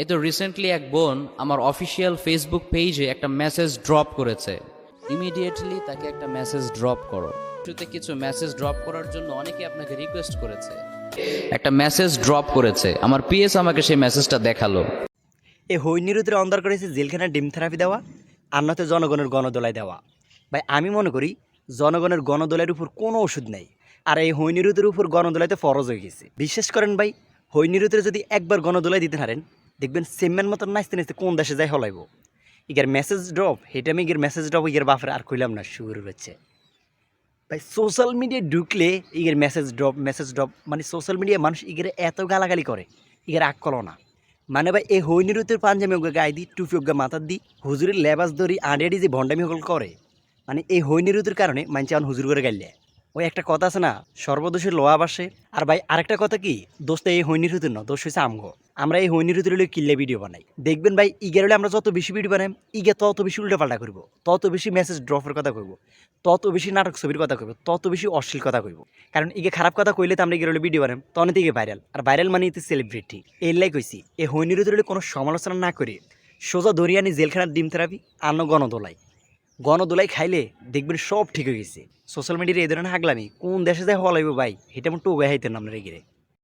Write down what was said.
এই তো রিসেন্টলি এক বোন আমার অফিসিয়াল ফেসবুক পেজে একটা মেসেজ ড্রপ করেছে। ইমিডিয়েটলি তাকে একটা মেসেজ ড্রপ করো। শুরুতে কিছু মেসেজ ড্রপ করার জন্য অনেকে আপনাকে রিকোয়েস্ট করেছে। একটা মেসেজ ড্রপ করেছে। আমার পিএস আমাকে সেই মেসেজটা দেখাল। এ হৈনিরুদ্রে অন্ধার করেছে জেলখানায় ডিম থেরাপি দেওয়া আর নয়তো জনগণের গণদোলায় দেওয়া। ভাই, আমি মনে করি জনগণের গণদোলার উপর কোনো ওষুধ নেই। আর এই হৈনিরুদের উপর গণদোলাইতে ফরজ হয়ে গেছে। বিশ্বাস করেন ভাই, হৈনিরুদের যদি একবার গণদোলাই দিতে পারেন দেখবেন সেমেন মতন নাচতে নাচতে কোন দেশে যাই হলাইব? ইগার মেসেজ ড্রপ হেটা আমি ইগের মেসেজ ড্রপ ইগের বাপরে আর কইলাম না শুরু হচ্ছে। ভাই সোশ্যাল মিডিয়ায় ঢুকলে ইগের মেসেজ ড্রপ মেসেজ ড্রপ মানে সোশ্যাল মিডিয়ায় মানুষ ইগের এত গালাগালি করে, ইগের আগ কলো না। মানে ভাই, এই হৈনিরুতের পাঞ্জামি ওকে গায়ে দি টুপি ওকে মাথার দি হুজুরের লেবাস ধরি আড়িয়াডি যে ভণ্ডামি করে মানে এই হৈনিরুতের কারণে মানুষ এখন হুজুর করে গাইলে। ওই একটা কথা আছে না, সর্বদোষের লোয়া বাসে। আর ভাই, আরেকটা কথা কি? দোস্ত এই হৈনিরুতের ন, দোষ হয়েছে আমগো। আমরা এই হৈনিরুতের হলে কিল্লে ভিডিও বানাই। দেখবেন ভাই ইগের হলে আমরা যত বেশি ভিডিও বানাই ইগে তত বেশি উল্টা পাল্টা করব তত বেশি মেসেজ ড্রপের কথা কইব, তত বেশি নাটক ছবির কথা কইব, তত বেশি অশ্লীল কথা কইব। কারণ ইগে খারাপ কথা কইলে তো আমরা ইগের হলে ভিডিও বানাই, তখন থেকে ভাইরাল আর ভাইরাল মানে ইতে সেলিব্রিটি এলাই কইছি, এই হৈনিরুতের হলে কোনো সমালোচনা না করে সোজা দরিয়ানি জেলখানার ডিম থেরাপি আন্ন গণদোলাই গণদোলাই খাইলে দেখবেন সব ঠিক হয়ে গেছে। সোশ্যাল মিডিয়ায় এই ধরনের হাগলামি কোন দেশে যায় লাগবে ভাই, এটা আমার টোগাই হাইতেন আপনার এগিয়ে।